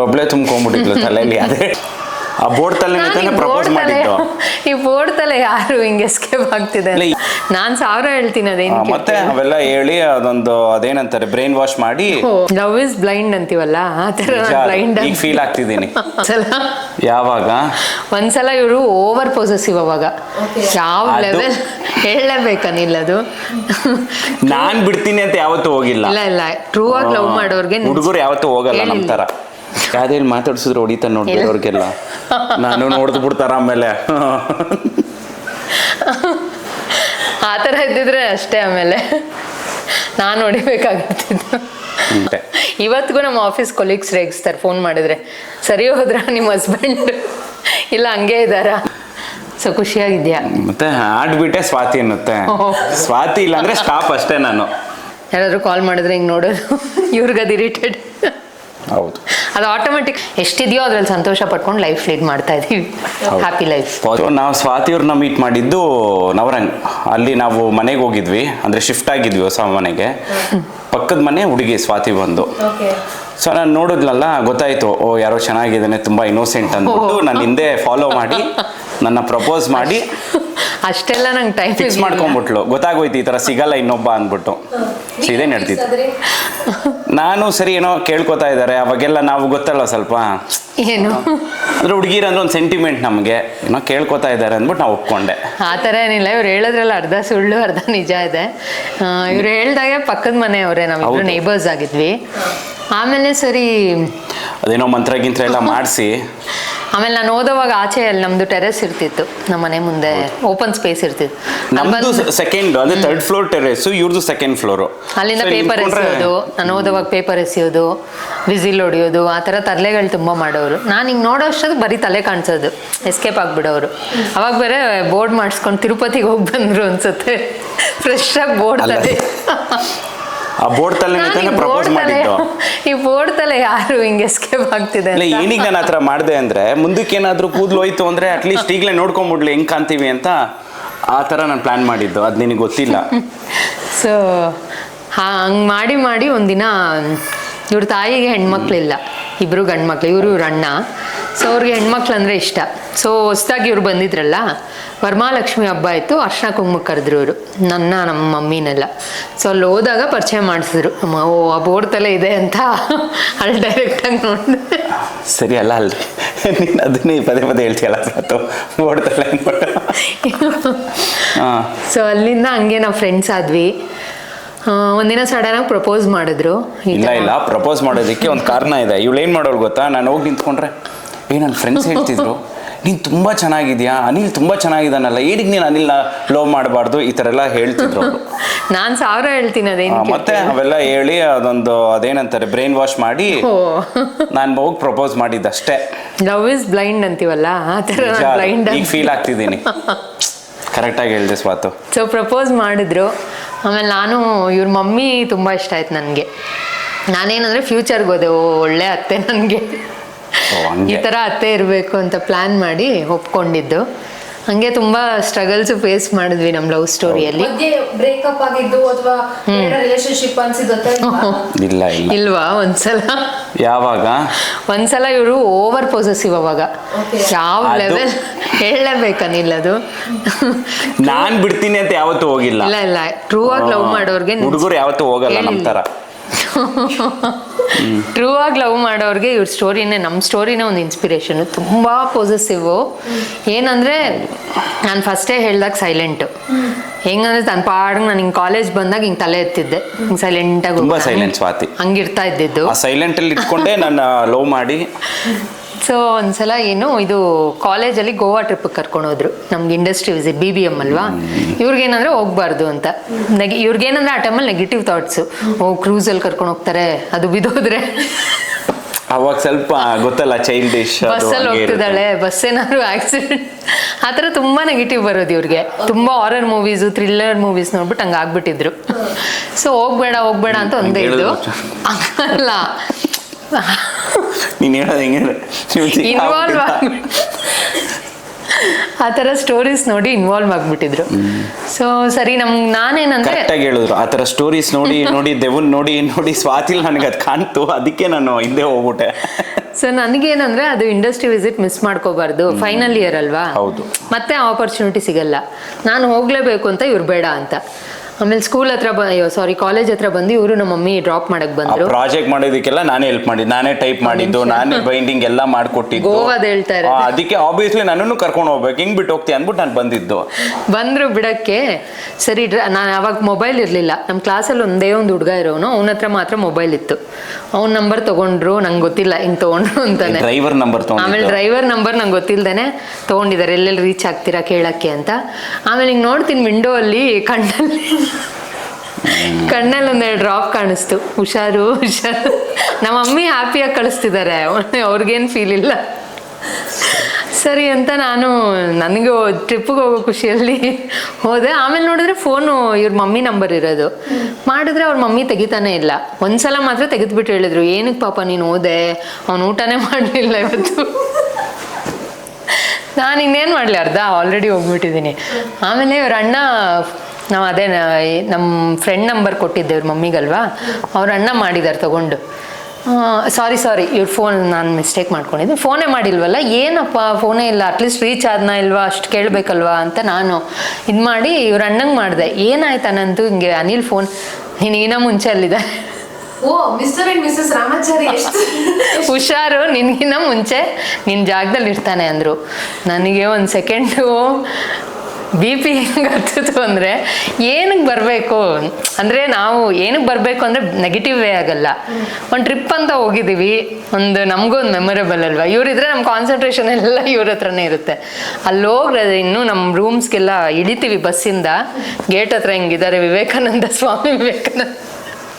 ಒಬ್ಳೆ ತುಂಬ್ಕೊಂಡ್ಬಿಟ್ಟಿದ್ಲು ತಲೆಯಲ್ಲಿ ಅದೇ. ಆ ಬೋರ್ಡ್ ತಲೆ ನಾನ್ ಈ ಪ್ರಪೋಸ್ ಬೋರ್ಡ್ ತಲೆ ಮಾಡಿದ್ದು ಈ ಬೋರ್ಡ್ ತಲೆ ಯಾರು ಹಿಂಗೆ ಎಸ್ಕೇಪ್ ಆಗ್ತಿದೆ ನಾನ್ ಸಾವಿರ ಹೇಳ್ತೀನಿ ಆ, ಅದೇನು ಮತ್ತೆ ಅವೆಲ್ಲ ಹೇಳಿ ಅದೊಂದು ಅದೇನಂತಾರೆ ಬ್ರೈನ್ ವಾಶ್ ಮಾಡಿ ಲವ್ ಇಸ್ ಬ್ಲೈಂಡ್ ಅಂತೀವಲ್ಲ? ಆ ತರ. ಬ್ಲೈಂಡ್ ಈಗ ಫೀಲ್ ಆಗ್ತಿದ್ದೀನಿ. ಸಲ ಯಾವಾಗ? ಒಂದ್ಸಲ ಇವರು ಓವರ್ ಪೊಸೆಸಿವ್ ಅವಾಗ. ಯಾವ ಅದು- ಲೆವೆಲ್ ಹೇಳಲೇಬೇಕನಿಲ್ಲ ಅದು ನಾನ್ ಬಿಡ್ತೀನಿ ಅಂತ ಯಾವತ್ತೂ ಹೋಗಿಲ್ಲ. ಇಲ್ಲ ಇಲ್ಲ. ಟ್ರೂ ಆಗಿ ಲವ್ ಮಾಡೋರ್ಗೆ ಹುಡುಗರು ಯಾವತ್ತೂ ಹೋಗಲ್ಲ ನಮ್ ತರ ಯಾವ್ದೇನು ಮಾತಾಡ್ಸಿದ್ರೆ ಹೊಡಿತಾನೆ ನೋಡ್ಬೇಕವ್ರಿಗೆಲ್ಲ. ನಾನು ನೋಡ್ದು ಬಿಡ್ತಾರ ಆಮೇಲೆ. ಆ ಥರ ಇದ್ದಿದ್ರೆ ಅಷ್ಟೇ ಆಮೇಲೆ. ನಾನು ಹೊಡಿಬೇಕಾಗಿರ್ತಿದ್ದು ಹಂಗೆ. ಇವತ್ತಿಗೂ ನಮ್ಮ ಆಫೀಸ್ ಕೊಲೀಗ್ಸ್ ರೇಗಿಸ್ತಾರೆ ಫೋನ್ ಮಾಡಿದ್ರೆ. ಸರಿ ಹೋದ್ರ ನಿಮ್ಮ ಹಸ್ಬೆಂಡ್ ಇಲ್ಲ ಹಂಗೆ ಇದ್ದಾರಾ? ಸೊ ಖುಷಿಯಾಗಿದ್ಯಾ? ಮತ್ತೆ ಆಡ್ಬಿಟ್ಟೆ ಸ್ವಾತಿ ಅನ್ನುತ್ತೆ. ಸ್ವಾತಿ ಇಲ್ಲ ಅಂದ್ರೆ ಸ್ಟಾಪ್ ಅಷ್ಟೇ ನಾನು. ಯಾರಾದ್ರೂ ಕಾಲ್ ಮಾಡಿದ್ರೆ ಹಿಂಗೆ ನೋಡೋದು. ಇವ್ರಿಗದು ಇರಿಟೇಟ್ ಹೌದು. ಅದು ಆಟೋಮೆಟಿಕ್ ಎಷ್ಟಿದೆಯೋ ಅದ್ರಲ್ಲಿ ಸಂತೋಷ ಪಡ್ಕೊಂಡು ಲೈಫ್ ಲೀಡ್ ಮಾಡ್ತಾ ಇದೀವಿ. ಹ್ಯಾಪಿ ಲೈಫ್ ನಾವು ಸ್ವಾತಿಯವ್ರನ್ನ ಮೀಟ್ ಮಾಡಿದ್ದು ನವರಂಗ್. ಅಲ್ಲಿ ನಾವು ಮನೆಗೆ ಹೋಗಿದ್ವಿ. ಅಂದ್ರೆ ಶಿಫ್ಟ್ ಆಗಿದ್ವಿ ಹೊಸ ಮನೆಗೆ. ಪಕ್ಕದ ಮನೆ ಹುಡುಗಿ ಸ್ವಾತಿ ಬಂದು. ಸೊ ನಾನು ನೋಡಿದ್ಲಲ್ಲ ಗೊತ್ತಾಯ್ತು. ಓ ಯಾರೋ ಚೆನ್ನಾಗಿದ್ದಾನೆ ತುಂಬಾ ಇನ್ನೋಸೆಂಟ್ ಅಂದ್ಬಿಟ್ಟು ನಾನು ಹಿಂದೆ ಫಾಲೋ ಮಾಡಿ ನನ್ನ ಪ್ರಪೋಸ್ ಮಾಡಿ ಅಷ್ಟೆಲ್ಲ ನಂಗೆ ಟೈಮ್ ಫಿಕ್ಸ್ ಮಾಡ್ಕೊಂಡ್ಬಿಟ್ಲು. ಗೊತ್ತಾಗೋಯ್ತು ಈ ಥರ ಸಿಗಲ್ಲ ಇನ್ನೊಬ್ಬ ಅಂದ್ಬಿಟ್ಟು. ಸೊ ಇದೇ ನಡೆದಿತ್ತು. ನಾನು ಸರಿ ಏನೋ ಕೇಳ್ಕೊತಾ ಇದ್ದಾರೆ. ಅವಾಗೆಲ್ಲ ನಾವು ಗೊತ್ತಲ್ಲ ಸ್ವಲ್ಪ. ಏನು? ಅಂದ್ರೆ ಹುಡುಗಿರ ಅಂದ್ರೆ ಒಂದು ಸೆಂಟಿಮೆಂಟ್ ನಮಗೆ. ಏನೋ ಕೇಳ್ಕೊತಾ ಇದ್ದಾರೆ ಅಂದ್ಬಿಟ್ಟು ನಾವು ಒಪ್ಕೊಂಡೆ. ಆ ಥರ ಏನಿಲ್ಲ. ಇವ್ರು ಹೇಳೋದ್ರಲ್ಲ ಅರ್ಧ ಸುಳ್ಳು ಅರ್ಧ ನಿಜ ಇದೆ. ಇವ್ರು ಹೇಳ್ದಾಗೆ ಪಕ್ಕದ ಮನೆಯವರೇ. ನಾವಿಬ್ರು ಹೌದು. ನೇಬರ್ಸ್ ಆಗಿದ್ವಿ. ಆಮೇಲೆ ಸರಿ. ಅದೇನೋ ಮಂತ್ರ ಗಿಂತ್ರ ಎಲ್ಲ ಮಾಡಿಸಿ. ಆಮೇಲೆ ನಾನು ಓದೋವಾಗ ಆಚೆ ಅಲ್ಲಿ ನಮ್ದು ಟೆರೆಸ್ ಇರ್ತಿತ್ತು. ನಮ್ಮ ಮನೆ ಮುಂದೆ ಓಪನ್ ಸ್ಪೇಸ್ ಇರ್ತಿತ್ತು. ನಮ್ಮದು ಸೆಕೆಂಡ್ ಅಂದ್ರೆ ಥರ್ಡ್ ಫ್ಲೋರ್ ಟೆರೆಸ್ ಇವ್ರದ್ದು ಸೆಕೆಂಡ್ ಫ್ಲೋರ್ ಅಲ್ಲಿಂದ ಪೇಪರ್ ಎಸೆಯೋದು. ನಾನು ಓದೋವಾಗ ಪೇಪರ್ ಎಸೆಯೋದು ವಿಸಿಲ್ ಹೊಡಿಯೋದು ಆ ಥರ ತರಲೆಗಳು ತುಂಬ ಮಾಡೋರು. ನಾನು ಹಿಂಗೆ ನೋಡೋ ಅಷ್ಟೊತ್ತಿಗೆ ಬರೀ ತಲೆ ಕಾಣಿಸೋದು. ಎಸ್ಕೇಪ್ ಆಗಿಬಿಡೋರು. ಅವಾಗ ಬೇರೆ ಬೋರ್ಡ್ ಮಾಡಿಸ್ಕೊಂಡು ತಿರುಪತಿಗೆ ಹೋಗಿ ಬಂದರು ಅನ್ಸುತ್ತೆ. ಫ್ರೆಶ್ ಆಗಿ ಬೋರ್ಡ್. ತಲೆ. ಆ ಬೋರ್ಡ್ ತಲೆ ಪ್ರಪೋಸ್ ಮಾಡಿದ್ದು. ಈ ಬೋರ್ಡ್ ತಲೆ ಯಾರು ಹಿಂಗೆ ಎಸ್ಕೇಪ್ ಆಗ್ತಿದೆ ಇಲ್ಲ ಏನಿಗೆ ನಾನು ಆತರ ಮಾಡಿದೆ ಅಂದ್ರೆ ಮುಂದಕ್ಕೆ ಏನಾದ್ರೂ ಕೂದಲು ಹೋಯ್ತು ಅಂದ್ರೆ ಅಟ್ಲೀಸ್ಟ್ ಈಗಲೇ ನೋಡ್ಕೊಂಡ್ಬಿಡ್ಲಿ ಹೆಂಗ್ ಕಾಣ್ತೀವಿ ಅಂತ ಆ ಥರ ನಾನು ಪ್ಲಾನ್ ಮಾಡಿದ್ದು. ಅದು ನಿನಗೆ ಗೊತ್ತಿಲ್ಲ. ಸೊ ಹಂಗೆ ಮಾಡಿ ಮಾಡಿ ಒಂದಿನ ಇವ್ರ ತಾಯಿಗೆ ಹೆಣ್ಮಕ್ಳಿಲ್ಲ. ಇಬ್ರು ಗಂಡ್ಮಕ್ಳು ಇವರು ಇವ್ರ ಅಣ್ಣ. ಸೊ ಅವ್ರಿಗೆ ಹೆಣ್ಮಕ್ಳು ಅಂದರೆ ಇಷ್ಟ. ಸೊ ಹೊಸ್ದಾಗಿ ಇವ್ರು ಬಂದಿದ್ರಲ್ಲ ವರಮಹಾಲಕ್ಷ್ಮಿ ಹಬ್ಬ ಆಯಿತು ಅರ್ಶನ ಕುಂಕುಮ ಕರೆದ್ರು ಇವರು ನನ್ನ ನಮ್ಮ ಮಮ್ಮಿನೆಲ್ಲ. ಸೊ ಅಲ್ಲಿ ಹೋದಾಗ ಪರಿಚಯ ಮಾಡಿಸಿದ್ರು. ಓ ಆ ಬೋರ್ಡ್ ತಲೆ ಇದೆ ಅಂತ ಅಲ್ಲಿ ಡೈರೆಕ್ಟಾಗಿ ನೋಡಿದೆ. ಸರಿ ಅಲ್ಲ ಅಲ್ರಿ ನೀನು ಅದನ್ನೇ ಪದೇ ಪದೇ ಹೇಳ್ತೀಯಲ್ಲ ತೋ ಬೋರ್ಡ್ ತಲೆ ಅಂದ್ಬಿಟ್ಟು. ಹಾಂ. ಸೊ ಅಲ್ಲಿಂದ ಹಂಗೆ ನಾವು ಫ್ರೆಂಡ್ಸ್ ಆದ್ವಿ. ಆ, ಸಡನ್ ಆಗಿ ಪ್ರಪೋಸ್ ಮಾಡಿದ್ರು. ಇಲ್ಲ ಇಲ್ಲ ಪ್ರಪೋಸ್ ಮಾಡೋದಕ್ಕೆ ಒಂದು ಕಾರಣ ಇದೆ. ಇವಳು ಏನು ಮಾಡೋಳು ಗೊತ್ತಾ? ನಾನು ಹೋಗಿ ನಿಂತ್ಕೊಂಡ್ರೆ ಏ ನನ್ನ ಫ್ರೆಂಡ್ಸ್ ಹೇಳ್ತಿದ್ರು ನೀನು ತುಂಬ ಚೆನ್ನಾಗಿದ್ಯಾ? ಅನಿಲ್ ತುಂಬ ಚೆನ್ನಾಗಿದ್ದಾನಲ್ಲ ಏನಿಗೆ ನೀನು ಅನಿಲ್ನ ಲವ್ ಮಾಡಬಾರ್ದು? ಈ ಥರ ಎಲ್ಲ ಹೇಳ್ತಿದ್ರು ನಾನು ಸಾವಿರ ಹೇಳ್ತೀನಿ ಆ, ಅದೇನು ಮತ್ತೆ ಅವೆಲ್ಲ ಹೇಳಿ ಅದೊಂದು ಅದೇನಂತಾರೆ ಬ್ರೈನ್ ವಾಶ್ ಮಾಡಿ ನಾನು ಹೋಗಿ ಪ್ರಪೋಸ್ ಮಾಡಿದ್ದಷ್ಟೇ. ಲವ್ ಇಸ್ ಬ್ಲೈಂಡ್ ಅಂತೀವಲ್ಲ? ಆ ಥರ ಅದು. ಬ್ಲೈಂಡ್ ಈಗ ಫೀಲ್ ಆಗ್ತಿದ್ದೀನಿ. ಕರೆಕ್ಟಾಗಿ ಹೇಳಿದೆ ಸ್ವಾತು. ಸೊ ಪ್ರಪೋಸ್ ಮಾಡಿದ್ರು. ಆಮೇಲೆ ನಾನು ಇವ್ರ ಮಮ್ಮಿ ತುಂಬ ಇಷ್ಟ ಆಯ್ತು ನನಗೆ. ನಾನೇನಂದ್ರೆ ಫ್ಯೂಚರ್ಗೆ ಹೋದೆ ಓ ಒಳ್ಳೆ ಅತ್ತೆ ನನಗೆ. ಈ ಥರ ಅತ್ತೆ ಇರಬೇಕು ಅಂತ ಪ್ಲ್ಯಾನ್ ಮಾಡಿ ಒಪ್ಕೊಂಡಿದ್ದು. ಹಂಗೆ ತುಂಬಾ ಸ್ಟ್ರಗಲ್ಸ್ ಫೇಸ್ ಮಾಡಿದ್ವಿ ನಮ್ಮ ಲವ್ ಸ್ಟೋರಿಯಲ್ಲಿ ಬ್ರೇಕಪ್ ಆಗಿದ್ದು ಅಥವಾ ರಿಲೇಶನ್ಶಿಪ್ ಅನ್ಸಿದ್ದು ಇಲ್ವಾ ಒಂದ್ಸಲ? ಯಾವಾಗ? ಒಂದ್ಸಲ ಇವರು ಓವರ್ ಪೊಸೆಸಿವ್ ಅವಾಗ. ಯಾವ ಲೆವೆಲ್ ಹೇಳಲೇಬೇಕನಿಲ್ಲ ಅದು. ನಾನ್ ಬಿಡ್ತೀನಿ ಅಂತ ಯಾವತ್ತೂ ಹೋಗಿಲ್ಲ. ಇಲ್ಲ ಇಲ್ಲ. ಟ್ರೂ ಆಗಿ ಲವ್ ಮಾಡೋರ್ಗೆ ಹುಡುಗರು ಯಾವತ್ತೂ ಹೋಗಲ್ಲ ನಮ್ಮ ತರ. ಟ್ರೂ ಆಗಿ ಲವ್ ಮಾಡೋರಿಗೆ ಇವ್ರ ಸ್ಟೋರಿನೇ ನಮ್ಮ ಸ್ಟೋರಿನೇ ಒಂದು ಇನ್ಸ್ಪಿರೇಷನ್ ತುಂಬ ಪಾಸಿಟಿವ್ ಏನಂದ್ರೆ ನಾನು ಫಸ್ಟೇ ಹೇಳ್ದಾಗ ಸೈಲೆಂಟ್ ಹೆಂಗಂದ್ರೆ ತನ್ನ ಪಾಡಿಗೆ ನಾನು ಹಿಂಗೆ ಕಾಲೇಜ್ ಬಂದಾಗ ಹಿಂಗೆ ತಲೆ ಎತ್ತಿದ್ದೆ. ಹಿಂಗೆ ಸೈಲೆಂಟಾಗಿ ತುಂಬಾ ಸೈಲೆಂಟ್ ಸ್ವಾತಿ. ಹಂಗಿರ್ತಾ ಇದ್ದಿದ್ದು. ಆ ಸೈಲೆಂಟ್ ಅಲ್ಲಿ ಇಟ್ಕೊಂಡೆ ನಾನು ಲವ್ ಮಾಡಿ. ಸೊ ಒಂದ್ಸಲ ಏನು ಇದು ಕಾಲೇಜಲ್ಲಿ ಗೋವಾ ಟ್ರಿಪ್ ಕರ್ಕೊಂಡು ಹೋದ್ರು. ನಮ್ಗೆ industry visit B B M ಅಲ್ವಾ? ಇವ್ರಿಗೇನಂದ್ರೆ ಹೋಗ್ಬಾರ್ದು ಅಂತ. ನೆಗೆ ಇವ್ರಿಗೇನಂದ್ರೆ ಆ ಟೈಮಲ್ಲಿ ನೆಗೆಟಿವ್ ಥಾಟ್ಸು ಓ ಕ್ರೂಸಲ್ಲಿ ಕರ್ಕೊಂಡು ಹೋಗ್ತಾರೆ ಅದು ಬಿದ್ದೋದ್ರೆ. ಅವಾಗ ಸ್ವಲ್ಪ ಗೊತ್ತಲ್ಲ ಚೈಲ್ಡ್ ಬಸ್ಸಲ್ಲಿ ಹೋಗ್ತಿದ್ದಾಳೆ ಬಸ್ ಏನಾದ್ರು ಆಕ್ಸಿಡೆಂಟ್ ಆ ಥರ ತುಂಬ ನೆಗೆಟಿವ್ ಬರೋದು ಇವ್ರಿಗೆ. ತುಂಬ ಹಾರರ್ ಮೂವೀಸು ಥ್ರಿಲ್ಲರ್ ಮೂವೀಸ್ ನೋಡ್ಬಿಟ್ಟು ಹಂಗೆ ಆಗ್ಬಿಟ್ಟಿದ್ರು. ಸೊ ಹೋಗ್ಬೇಡ ಹೋಗ್ಬೇಡ ಅಂತ ಒಂದೇ ಇದ್ದು ಇದು. ಅಲ್ಲ. ನೀನ್ ಹೇಳೋದು ಹೆಂಗೆ ಇನ್ವಾಲ್ವ್ ಆ ಥರ ಸ್ಟೋರೀಸ್ ನೋಡಿ ಇನ್ವಾಲ್ವ್ ಆಗ್ಬಿಟ್ಟಿದ್ರು. ಸೊ ಸರಿ ನಮ್ಗೆ ನಾನೇನಂದ್ರೆ ಕರೆಕ್ಟಾಗಿ ಹೇಳಿದ್ರು. ಆ ಥರ ಸ್ಟೋರೀಸ್ ನೋಡಿ ನೋಡಿ ದೆವನ್ ನೋಡಿ ನೋಡಿ ಸ್ವಾತಿಲ್ ನನಗೆ ಅದು ಕಾಣ್ತು. ಅದಕ್ಕೆ ನಾನು ಹಿಂದೆ ಹೋಗ್ಬಿಟ್ಟೆ. ಸೊ ನನಗೇನಂದ್ರೆ ಅದು ಇಂಡಸ್ಟ್ರಿ ವಿಸಿಟ್ ಮಿಸ್ ಮಾಡ್ಕೋಬಾರ್ದು. ಫೈನಲ್ ಇಯರ್ ಅಲ್ವಾ? ಹೌದು. ಮತ್ತೆ ಆಪರ್ಚುನಿಟಿ ಸಿಗಲ್ಲ. ನಾನು ಹೋಗ್ಲೇಬೇಕು ಅಂತ ಇವ್ರು ಬೇಡ ಅಂತ. ಆಮೇಲೆ ಸ್ಕೂಲ್ ಹತ್ರ ಬ ಸಾರಿ ಕಾಲೇಜ್ ಹತ್ರ ಬಂದು ಇವರು ನಮ್ಮ ಮಮ್ಮಿ ಡ್ರಾಪ್ ಮಾಡಕ್ ಬಂದ್ರು. ಪ್ರಾಜೆಕ್ಟ್ ಮಾಡೋದಕ್ಕೆಲ್ಲ ನಾನೇ ಹೆಲ್ಪ್ ಮಾಡಿದ್ದು ನಾನೇ ಟೈಪ್ ಮಾಡಿದ್ದು ನಾನೇ ಬೈಂಡಿಂಗ್ ಎಲ್ಲ ಮಾಡ್ಕೊಟ್ಟಿದ್ದು. ಗೋವಾದ್ ಹೇಳ್ತಾ. ಆ, ಅದಕ್ಕೆ ಆಬ್ವಿಯಸ್ಲಿ ನನ್ನನ್ನು ಕರ್ಕೊಂಡು ಹೋಗ್ಬೇಕು ಹಿಂಗ್ ಬಿಟ್ಟು ಹೋಗ್ತೀನಿ ಅಂದ್ಬಿಟ್ಟು ನಾನು ಬಂದಿದ್ದು. ಬಂದ್ರು ಬಿಡಕ್ಕೆ ಸರಿ ನಾನು ಅವಾಗ ಮೊಬೈಲ್ ಇರಲಿಲ್ಲ. ನಮ್ಮ ಕ್ಲಾಸಲ್ಲಿ ಒಂದೇ ಒಂದು ಹುಡುಗ ಇರೋನು ಅವನ ಹತ್ರ ಮಾತ್ರ ಮೊಬೈಲ್ ಇತ್ತು. ಅವ್ನ ನಂಬರ್ ತಗೊಂಡ್ರು ನಂಗೆ ಗೊತ್ತಿಲ್ಲ ಹಿಂಗ್ ತಗೊಂಡ್ರು ಅಂತಾನೆ. ಡ್ರೈವರ್ ನಂಬರ್ ಆಮೇಲೆ ತಗೊಂಡಿದ್ದು ಡ್ರೈವರ್ ನಂಬರ್ ನಂಗೆ ಗೊತ್ತಿಲ್ದೇನೆ ತಗೊಂಡಿದ್ದಾರೆ ಎಲ್ಲೆಲ್ಲಿ ರೀಚ್ ಆಗ್ತೀರಾ ಕೇಳಕ್ಕೆ ಅಂತ. ಆಮೇಲೆ ಹಿಂಗೆ ನೋಡ್ತೀನಿ ವಿಂಡೋ ಅಲ್ಲಿ ಕಣ್ಣಲ್ಲಿ. ಕಣ್ಣಲ್ಲಿ ಒಂದೆರಡು ಡ್ರಾಪ್ ಕಾಣಿಸ್ತು. ಹುಷಾರು ಹುಷಾರು. ನಮ್ಮ ಮಮ್ಮಿ ಹ್ಯಾಪಿಯಾಗಿ ಕಳಿಸ್ತಿದ್ದಾರೆ. ಅವ್ರಿಗೇನು ಫೀಲ್ ಇಲ್ಲ. ಸರಿ ಅಂತ ನಾನು ನನಗೆ ಟ್ರಿಪ್ಪಿಗೆ ಹೋಗೋ ಖುಷಿಯಲ್ಲಿ ಹೋದೆ. ಆಮೇಲೆ ನೋಡಿದ್ರೆ ಫೋನು ಇವ್ರ ಮಮ್ಮಿ ನಂಬರ್ ಇರೋದು. ಮಾಡಿದ್ರೆ ಅವ್ರ ಮಮ್ಮಿ ತೆಗಿತಾನೆ ಇಲ್ಲ. ಒಂದ್ಸಲ ಮಾತ್ರ ತೆಗೆದ್ಬಿಟ್ಟು ಹೇಳಿದ್ರು. ಏನಕ್ಕೆ ಪಾಪ ನೀನು ಹೋದೆ? ಅವ್ನು ಊಟನೇ ಮಾಡಲಿಲ್ಲ ಇವತ್ತು. ನಾನು ಇನ್ನೇನು ಮಾಡಲಿ? ಅರ್ಧ ಆಲ್ರೆಡಿ ಹೋಗ್ಬಿಟ್ಟಿದ್ದೀನಿ ಆಮೇಲೆ ಇವ್ರ ಅಣ್ಣ ನಾವು ಅದೇ ನಮ್ಮ ಫ್ರೆಂಡ್ ನಂಬರ್ ಕೊಟ್ಟಿದ್ದೆ ಇವ್ರ ಮಮ್ಮಿಗಲ್ವಾ? ಅವ್ರ ಅಣ್ಣ ಮಾಡಿದ್ದಾರೆ ತಗೊಂಡು. ಸಾರಿ ಸಾರಿ ಇವ್ರ ಫೋನ್ ನಾನು ಮಿಸ್ಟೇಕ್ ಮಾಡ್ಕೊಂಡಿದ್ದೆ. ಫೋನೇ ಮಾಡಿಲ್ವಲ್ಲ? ಏನಪ್ಪ ಫೋನೇ ಇಲ್ಲ. ಅಟ್ಲೀಸ್ಟ್ ರೀಚ್ ಆದ್ನ ಇಲ್ವಾ? ಅಷ್ಟು ಕೇಳಬೇಕಲ್ವಾ ಅಂತ ನಾನು ಇದು ಮಾಡಿ ಇವ್ರ ಅಣ್ಣಂಗೆ ಮಾಡಿದೆ. ಏನಾಯ್ತು ಅನಂತು ಹಿಂಗೆ ಅನಿಲ್ ಫೋನ್ ನಿನಗಿನ ಮುಂಚೆ ಅಲ್ಲಿದೆ ಓ ಮಿಸ್ಟರ್ ಅಂಡ್ ಮಿಸಸ್ ರಾಮಾಚಾರಿ ಹುಷಾರು ನಿನಗಿನ್ನ ಮುಂಚೆ. ನಿನ್ನ ಜಾಗದಲ್ಲಿ ಇರ್ತಾನೆ ಅಂದರು. ನನಗೆ ಒಂದು ಸೆಕೆಂಡು ಬಿ ಪಿ ಹೆಂಗೆ ಹತ್ತಿತು ಅಂದರೆ ಏನಕ್ಕೆ ಬರಬೇಕು? ಅಂದರೆ ನಾವು ಏನಕ್ಕೆ ಬರಬೇಕು ಅಂದರೆ ನೆಗೆಟಿವ್ ವೇ ಆಗಲ್ಲ. ಒಂದು ಟ್ರಿಪ್ ಅಂತ ಹೋಗಿದ್ದೀವಿ, ಒಂದು ನಮಗೂ ಒಂದು ಮೆಮೊರೇಬಲ್ ಅಲ್ವಾ? ಇವರಿದ್ರೆ ನಮ್ಮ ಕಾನ್ಸಂಟ್ರೇಷನ್ ಎಲ್ಲ ಇವ್ರ ಹತ್ರನೇ ಇರುತ್ತೆ. ಅಲ್ಲಿ ಹೋಗ್ರೆ ಇನ್ನೂ ನಮ್ಮ ರೂಮ್ಸ್ಗೆಲ್ಲ ಇಳಿತೀವಿ ಬಸ್ಸಿಂದ. ಗೇಟ್ ಹತ್ರ ಹಿಂಗಿದ್ದಾರೆ ವಿವೇಕಾನಂದ ಸ್ವಾಮಿ ವಿವೇಕಾನಂದ.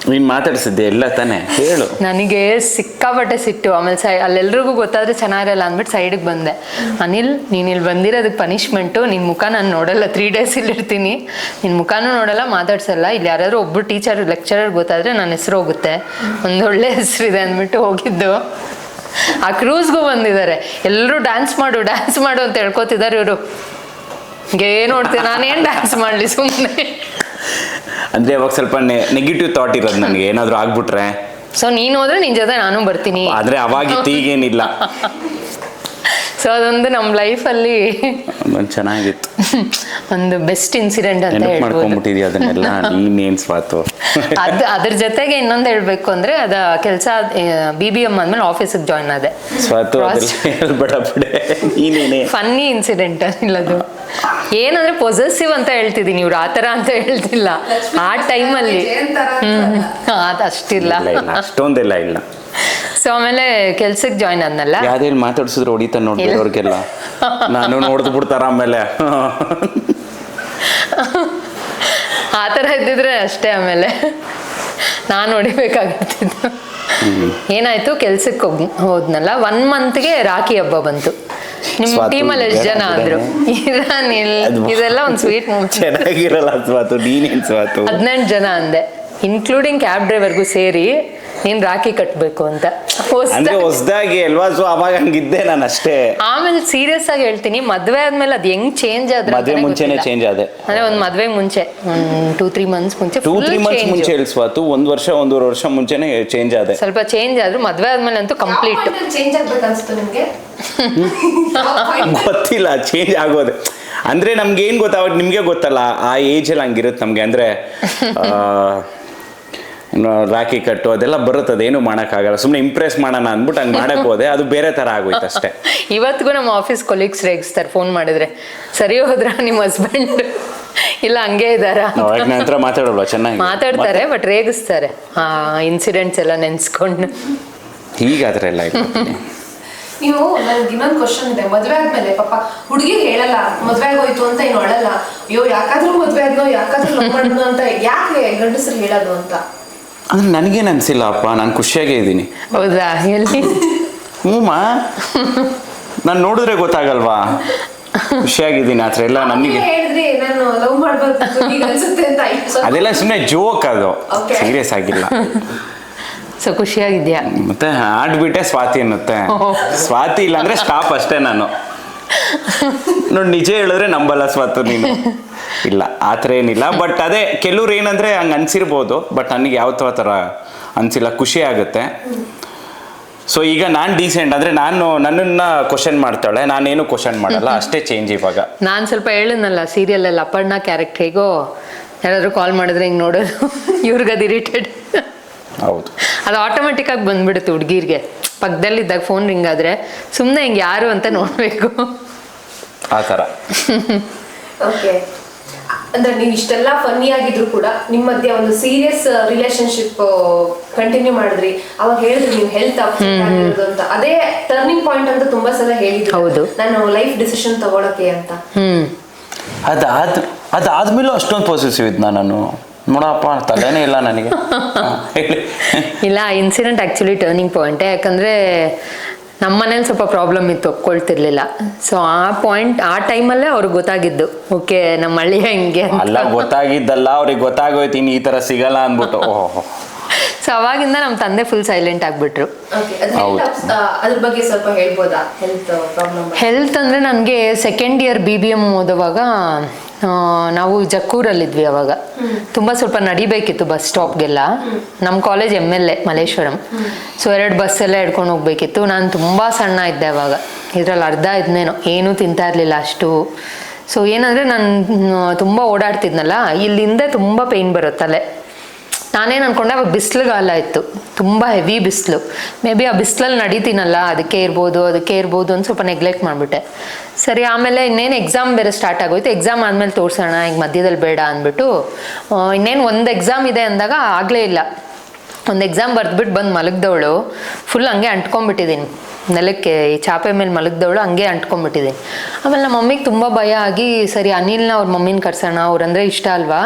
ನೀನ್ ಮಾತಾಡ್ಸಿದ್ದೆ ಎಲ್ಲ ತಾನೆ, ಹೇಳು. ನನಗೆ ಸಿಕ್ಕಾಪಟ್ಟೆ ಸಿಟ್ಟು, ಆಮೇಲೆ ಸೈ, ಅಲ್ಲೆಲ್ರಿಗೂ ಗೊತ್ತಾದ್ರೆ ಚೆನ್ನಾಗಿರಲ್ಲ ಅಂದ್ಬಿಟ್ಟು ಸೈಡಿಗೆ ಬಂದೆ. ಅನಿಲ್, ನೀನು ಇಲ್ಲಿ ಬಂದಿರೋದಕ್ಕೆ ಪನಿಷ್ಮೆಂಟು ನಿನ್ನ ಮುಖ ನಾನು ನೋಡಲ್ಲ ತ್ರೀ ಡೇಸ್ ಇಲ್ಲಿ ಇರ್ತೀನಿ. ನಿನ್ನ ಮುಖನೂ ನೋಡಲ್ಲ, ಮಾತಾಡ್ಸಲ್ಲ. ಇಲ್ಲಿ ಯಾರಾದರೂ ಒಬ್ಬರು ಟೀಚರ್ ಲೆಕ್ಚರರ್ ಗೊತ್ತಾದ್ರೆ ನನ್ನ ಹೆಸರು ಹೋಗುತ್ತೆ. ಒಂದೊಳ್ಳೆ ಹೆಸರಿದೆ ಅಂದ್ಬಿಟ್ಟು ಹೋಗಿದ್ದು. ಆ ಕ್ರೂಸ್ಗೂ ಬಂದಿದ್ದಾರೆ. ಎಲ್ಲರೂ ಡ್ಯಾನ್ಸ್ ಮಾಡು ಡ್ಯಾನ್ಸ್ ಮಾಡು ಅಂತ ಹೇಳ್ಕೊತಿದ್ದಾರೆ ಇವರು. ಏನು ನೋಡ್ತೀನಿ. ನಾನೇನು ಡ್ಯಾನ್ಸ್ ಮಾಡಲಿ ಸುಮ್ಮನೆ ಅಂದ್ರೆ ಅವಾಗ ಸ್ವಲ್ಪ ನೆಗೆಟಿವ್ ಥಾಟ್ ಇರೋದು ನನಗೆ. ಏನಾದ್ರು ಆಗ್ಬಿಟ್ರೆ? ಸೊ ನೀನು ಹೋದ್ರೆ ನಿನ್ ಜೊತೆ ನಾನು ಬರ್ತೀನಿ. ಆದ್ರೆ ಅವಾಗಿತ್ತು ಈಗೇನಿಲ್ಲ. ಸೊ ಅದೊಂದು ನಮ್ಮ ಲೈಫಲ್ಲಿ ಅಲ್ಲಿ ಚೆನ್ನಾಗಿತ್ತು. ಒಂದು ಬೆಸ್ಟ್ ಇನ್ಸಿಡೆಂಟ್ ಅಂತ ಮಾಡ್ಕೊಂಡ್ಬಿಟ್ಟಿದ್ಯಾ ಅದನ್ನೆಲ್ಲ? ನೀನೇನ್ ಸ್ವಾತು ಅದ್ ಅದ್ರ ಜೊತೆಗೆ ಇನ್ನೊಂದು ಹೇಳ್ಬೇಕು ಅಂದ್ರೆ ಅದ ಕೆಲಸ ಬಿ ಬಿ ಎಂ ಅಂದ್ಮೇಲೆ ಆಫೀಸಿಗೆ ಜಾಯ್ನ್ ಆದೆ. ಸ್ವಾತು ಫನ್ನಿ ಇನ್ಸಿಡೆಂಟ್ ಇಲ್ಲದು ಏನಂದ್ರೆ ಪೊಸೆಸಿವ್ ಅಂತ ಹೇಳ್ತಿದ್ದೀನಿ ಇವ್ರು ಆತರ ಥರ ಅಂತ ಹೇಳ್ತಿಲ್ಲ. ಆ ಟೈಮಲ್ಲಿ ಹ್ಮ್ ಅದು ಅಷ್ಟಿಲ್ಲ. ಇಲ್ಲ ಇಲ್ಲ ಅಷ್ಟೊಂದೆಲ್ಲ ಇಲ್ಲ. ಸೊ ಆಮೇಲೆ ಕೆಲ್ಸಕ್ಕೆ ಜಾಯ್ನ್ ಆದ್ನಲ್ಲ? ಯಾವ್ದೇನು ಮಾತಾಡ್ಸಿದ್ರು ಹೊಡಿತಾನೆ ನೋಡಿ ಅವ್ರಿಗೆಲ್ಲ ನಾನು ನೋಡ್ದು ಬಿಡ್ತಾರ ಆಮೇಲೆ. ಆ ಥರ ಇದ್ದಿದ್ರೆ ಅಷ್ಟೇ ಆಮೇಲೆ. ನಾನು ಹೊಡಿಬೇಕಾಗಿರ್ತಿದ್ದು ಏನಾಯ್ತು? ಕೆಲ್ಸಕ್ಕೆ ಹೋಗ್ ಹೋದ್ನಲ್ಲ. ಒನ್ ಮಂತ್ಗೆ ರಾಖಿ ಹಬ್ಬ ಬಂತು. ನಿಮ್ಮ ಟೀಮ್ ಟೀಮಲ್ಲಿ ಎಷ್ಟು ಜನ ಆದ್ರು? ಇರಾನ್ ಇಲ್- ಇದೆಲ್ಲ ಒಂದು ಸ್ವೀಟ್ ಮುಂಚೆ ಚೆನ್ನಾಗಿರಲ್ಲ ಸ್ವಾತು. ನೀನೇನ್ ಸ್ವಾತು? ಹದಿನೆಂಟು ಜನ ಅಂದೆ. ಇನ್ಕ್ಲೂಡಿಂಗ್ ಕ್ಯಾಬ್ ಡ್ರೈವರ್ಗೂ ಸೇರಿ ನೀನ್ ರಾಖಿ ಕಟ್ಟಬೇಕು ಅಂತ. ಹೊಸದಾಗಿ. ಅಂದ್ರೆ ಹೊಸ್ದಾಗಿ ಅಲ್ವಾ? ಸೊ ಅವಾಗ ಹಂಗಿದ್ದೆ ನಾನು ಅಷ್ಟೇ ಆಮೇಲೆ ಸೀರಿಯಸ್ ಆಗಿ ಹೇಳ್ತೀನಿ ಮದ್ವೆ ಆದ್ಮೇಲೆ ಅದ್ ಹೆಂಗ್ ಚೇಂಜ್ ಆದ್ರೆ ಮದ್ವೆ ಮುಂಚೆನೆ ಚೇಂಜ್ ಆದೆ. ಅಂದ್ರೆ ಒಂದ್ ಮದ್ವೆ ಮುಂಚೆ ಒಂದ್ ಟೂ ತ್ರೀ ಮಂತ್ಸ್ ಮುಂಚೆ two full three months change. ಮುಂಚೆ ಹೇಳಿ ಸ್ವಾತು ಒಂದ್ ವರ್ಷ ಒಂದೂವರೆ ವರ್ಷ ಮುಂಚೆನೆ ಚೇಂಜ್ ಆದೆ. ಸ್ವಲ್ಪ ಚೇಂಜ್ ಆದ್ರೂ ಮದ್ವೆ ಆದ್ಮೇಲೆ ಅಂತೂ ಕಂಪ್ಲೀಟ್ ಚೇಂಜ್ ಆಗ್ಬೇಕು ಅನ್ಸ್ತು ನಿಮ್ಗೆ? ಗೊತ್ತಿಲ್ಲ ಚೇಂಜ್ ಆಗೋದೆ. ಅಂದ್ರೆ ನಮ್ಗೆ ಏನ್ ಗೊತ್ತಾ ಅವಾಗ ನಿಮ್ಗೆ ಗೊತ್ತಲ್ಲ ಆ ಏಜ್ ಅಲ್ಲಿ ಹಂಗಿರುತ್ತೆ ನಮ್ಗೆ. ಅಂದ್ರೆ ಆ, ರಾಖಿ ಕಟ್ಟು ಅದೆಲ್ಲ ಬರುತ್ತೆ ಅದೇನು ಮಾಡೋಕ್ಕಾಗಲ್ಲ. ಸುಮ್ಮನೆ ಇಂಪ್ರೆಸ್ ಮಾಡೋಣ ಅಂದ್ಬಿಟ್ಟು ಹಂಗೆ ಮಾಡಕ್ಕೆ ಹೋದೆ ಅದು ಬೇರೆ ಥರ ಆಗೋಯ್ತು ಅಷ್ಟೇ. ಇವತ್ತಿಗೂ ನಮ್ಮ ಆಫೀಸ್ ಕೊಲೀಗ್ಸ್ ರೇಗಿಸ್ತಾರೆ ಫೋನ್ ಮಾಡಿದ್ರೆ. ಸರಿ ಹೋದ್ರ ನಿಮ್ಮ ಹಸ್ಬೆಂಡ್ ಇಲ್ಲ ಹಂಗೆ ಇದಾರ ನಂತರ ಮಾತಾಡಲ್ವಾ ಚೆನ್ನಾಗಿ? ಮಾತಾಡ್ತಾರೆ ಬಟ್ ರೇಗಿಸ್ತಾರೆ. ಆ ಇನ್ಸಿಡೆಂಟ್ಸ್ ಎಲ್ಲ ನೆನ್ಸ್ಕೊಂಡು. ಈಗ ಆ ಥರ ಎಲ್ಲ ನೀವು ನನ್ಗೆ ಇನ್ನೊಂದು ಕ್ವಶನ್ ಇದೆ. ಮದುವೆ ಆದ್ಮೇಲೆ ಪಾಪ ಹುಡುಗಿ ಹೇಳಲ್ಲ ಮದುವೆ ಆಗೋಯ್ತು ಅಂತ ಏನು ಅಳಲ್ಲ. ಅಯ್ಯೋ ಯಾಕಾದ್ರೂ ಮದುವೆ ಆದ್ನೋ ಯಾಕಾದ್ರೂ ಲವ್ ಮಾಡಿದ್ನೋ ಅಂತ ಯಾಕೆ ಗಂಡಸರು ಹೇಳೋದು ಅಂತ? ಅಂದ್ರೆ ನನಗೇನು ಅನ್ಸಿಲ್ಲ ಅಪ್ಪ ನಾನು ಖುಷಿಯಾಗೇ ಇದ್ದೀನಿ. ಹೌದಾ? ಎಲ್ಲಿ ಹ್ಞೂಮ್ಮ ನಾನು ನೋಡಿದ್ರೆ ಗೊತ್ತಾಗಲ್ವಾ? ಖುಷಿಯಾಗಿದ್ದೀನಿ ಆ ಥರ ಎಲ್ಲ ನನಗೆ. ನೀವೇ ಹೇಳಿದ್ರಿ ನಾನು ಲವ್ ಮಾಡ್ಬೇಕು ಈಗ ಅನ್ಸುತ್ತೆ ಅಂತ ಆಯ್ತು ಅದೆಲ್ಲ ಸುಮ್ಮನೆ ಜೋಕ್ ಅದು. Okay. ಸೀರಿಯಸ್ ಆಗಿಲ್ಲ. ಸೊ ಖುಷಿಯಾಗಿದ್ಯಾ? ಮತ್ತೆ ಆಡ್ಬಿಟ್ಟೆ ಸ್ವಾತಿ ಅನ್ನುತ್ತೆ. ಸ್ವಾತಿ ಇಲ್ಲ ಅಂದ್ರೆ ಸ್ಟಾಪ್ ಅಷ್ಟೇ ನಾನು. ನೋಡಿ ನಿಜ ಹೇಳಿದ್ರೆ ನಂಬಲ್ಲ ಸ್ವಾತು ನೀನು. ಇಲ್ಲ ಆ ಥರ ಏನಿಲ್ಲ. ಬಟ್ ಅದೇ ಕೆಲವ್ರು ಏನಂದ್ರೆ ಹಂಗೆ ಅನಿಸಿರ್ಬೋದು ಬಟ್ ನನಗೆ ಯಾವ ಥರ ಥರ ಅನಿಸಿಲ್ಲ ಖುಷಿ ಆಗುತ್ತೆ. ಸೊ ಈಗ ನಾನು ಡೀಸೆಂಟ್ ಅಂದರೆ ನಾನು ನನ್ನನ್ನು ಕ್ವಶನ್ ಮಾಡ್ತಾಳೆ ನಾನೇನು ಕ್ವಶನ್ ಮಾಡಲ್ಲ ಅಷ್ಟೇ ಚೇಂಜ್ ಇವಾಗ. ನಾನು ಸ್ವಲ್ಪ ಹೇಳಿದ್ನಲ್ಲ ಸೀರಿಯಲಲ್ಲಿ ಅಪ್ಪಣ್ಣ ಕ್ಯಾರೆಕ್ಟರ್ ಹೇಗೋ ಯಾರಾದರೂ ಕಾಲ್ ಮಾಡಿದ್ರೆ ಹಿಂಗೆ ನೋಡೋದು ಇವ್ರಿಗದು ಇರಿಟೇಟ್ ಹೌದು. ಅದು ಆಟೋಮೆಟಿಕ್ ಆಗಿ ಬಂದ್ಬಿಡುತ್ತೆ ಹುಡುಗಿರ್ಗೆ. ಪಕ್ಕದಲ್ಲಿದ್ದಾಗ ಫೋನ್ ರಿಂಗ್ ಆದ್ರೆ ಸುಮ್ಮನೆ ಹಿಂಗೆ ಯಾರು ಅಂತ ನೋಡಬೇಕು. ಆ ಥರ. ಓಕೆ ಅಂದ್ರೆ ನೀವು ಇಷ್ಟೆಲ್ಲ ಫನ್ನಿ ಆಗಿದ್ರು ಕೂಡ ನಿಮ್ಮ ಮಧ್ಯೆ ಒಂದು ಸೀರಿಯಸ್ ರಿಲೇಶನ್ಶಿಪ್ ಕಂಟಿನ್ಯೂ ಮಾಡಿದ್ರಿ. ಅವಾಗ ಹೇಳಿದ್ರಿ ನೀವು ಹೆಲ್ತ್ ಆಗಿರೋದು ಅಂತ. ಅದೇ ಟರ್ನಿಂಗ್ ಪಾಯಿಂಟ್ ಅಂತ ತುಂಬಾ ಸಲ ಹೇಳಿದ್ರು. ಹೌದು. ನಾನು ಲೈಫ್ ಡಿಸಿಷನ್ ತಗೊಳಕ್ಕೆ ಅಂತ. ಹ್ಮ್. ಅದಾದ ಅದಾದ್ಮೇಲೂ ಅಷ್ಟೊಂದು ಪಾಸಿಟಿವ್ ಇದ್ನ ನಾನು. ನೋಡಪ್ಪ ತಲೆನೇ ಇಲ್ಲ ನನಗೆ. ಇಲ್ಲ ಇನ್ಸಿಡೆಂಟ್ ಆ್ಯಕ್ಚುಲಿ ಟರ್ನಿಂಗ್ ಪಾಯಿಂಟ್ ಯಾಕಂದರೆ ನಮ್ಮ ಮನೇಲಿ ಸ್ವಲ್ಪ ಪ್ರಾಬ್ಲಮ್ ಇತ್ತು ಒಪ್ಕೊಳ್ತಿರ್ಲಿಲ್ಲ ಸೊ ಆ ಪಾಯಿಂಟ್ ಆ ಟೈಮಲ್ಲೇ ಅವ್ರಿಗೆ ಗೊತ್ತಾಗಿದ್ದು. ಓಕೆ ನಮ್ಮ ಹಳ್ಳಿ ಹಿಂಗೆ ಅಲ್ಲ ಗೊತ್ತಾಗಿದ್ದಲ್ಲ ಅವ್ರಿಗೆ ಗೊತ್ತಾಗೋಯ್ತು ಇನ್ನು ಈ ತರ ಸಿಗಲ್ಲ ಅಂದ್ಬಿಟ್ಟು. ಓಹೋ ಸೊ ಅವಾಗಿಂದ ನಮ್ಮ ತಂದೆ ಫುಲ್ ಸೈಲೆಂಟ್ ಆಗಿಬಿಟ್ರು. ಓಕೆ ಅದ್ರ ಬಗ್ಗೆ ಸ್ವಲ್ಪ ಹೇಳ್ಬೋದಾ? ಹೆಲ್ತ್ ಪ್ರಾಬ್ಲಮ್ ಹೆಲ್ತ್ ಅಂದರೆ ನನಗೆ second year B B M ಓದುವಾಗ ನಾವು ಜಕ್ಕೂರಲ್ಲಿದ್ವಿ ಅವಾಗ. ತುಂಬ ಸ್ವಲ್ಪ ನಡಿಬೇಕಿತ್ತು ಬಸ್ ಸ್ಟಾಪ್ಗೆಲ್ಲ. ನಮ್ಮ college M L A Malleshwaram so ಎರಡು ಬಸ್ ಎಲ್ಲ ಹಿಡ್ಕೊಂಡು ಹೋಗ್ಬೇಕಿತ್ತು. ನಾನು ತುಂಬ ಸಣ್ಣ ಇದ್ದೆ ಅವಾಗ. ಇದ್ರಲ್ಲಿ ಅರ್ಧ ಇದ್ನೇನೋ. ಏನೂ ತಿಂತಾ ಇರಲಿಲ್ಲ ಅಷ್ಟು. ಸೊ ಏನಂದರೆ ನಾನು ತುಂಬ ಓಡಾಡ್ತಿದ್ನಲ್ಲ. ಇಲ್ಲಿಂದ ತುಂಬ ಪೇಯ್ನ್ ಬರುತ್ತಲೆ ನಾನೇನು ಅನ್ಕೊಂಡೆ, ಅವಾಗ ಬಿಸಿಲುಗಾಲ ಇತ್ತು ತುಂಬ ಹೆವಿ ಬಿಸಿಲು. ಮೇ ಬಿ ಆ ಬಿಸಿಲಲ್ಲಿ ನಡೀತೀನಲ್ಲ, ಅದಕ್ಕೆ ಇರ್ಬೋದು ಅದಕ್ಕೆ ಇರ್ಬೋದು ಅಂತ ಸ್ವಲ್ಪ ನೆಗ್ಲೆಕ್ಟ್ ಮಾಡಿಬಿಟ್ಟೆ. ಸರಿ, ಆಮೇಲೆ ಇನ್ನೇನು ಎಕ್ಸಾಮ್ ಬೇರೆ ಸ್ಟಾರ್ಟ್ ಆಗೋಯ್ತು. ಎಕ್ಸಾಮ್ ಆದಮೇಲೆ ತೋರಿಸೋಣ ಈಗ ಮಧ್ಯದಲ್ಲಿ ಬೇಡ ಅಂದ್ಬಿಟ್ಟು ಇನ್ನೇನು ಒಂದು ಎಕ್ಸಾಮ್ ಇದೆ ಅಂದಾಗ ಆಗಲೇ ಇಲ್ಲ. ಒಂದು ಎಕ್ಸಾಮ್ ಬರೆದ್ಬಿಟ್ಟು ಬಂದು ಮಲಗ್ದವಳು ಫುಲ್ ಹಂಗೆ ಅಂಟ್ಕೊಂಡ್ಬಿಟ್ಟಿದ್ದೀನಿ ನೆಲಕ್ಕೆ ಈ ಚಾಪೆ ಮೇಲೆ ಮಲಗಿದವಳು ಹಂಗೆ ಅಂಟ್ಕೊಂಡ್ಬಿಟ್ಟಿದ್ದೀನಿ ಆಮೇಲೆ ನಮ್ಮ ಮಮ್ಮಿಗೆ ತುಂಬ ಭಯ ಆಗಿ ಸರಿ ಅನಿಲ್ನ ಅವ್ರ ಮಮ್ಮಿನ ಕರ್ಸೋಣ ಅವ್ರಂದ್ರೆ ಇಷ್ಟ ಅಲ್ವಾ?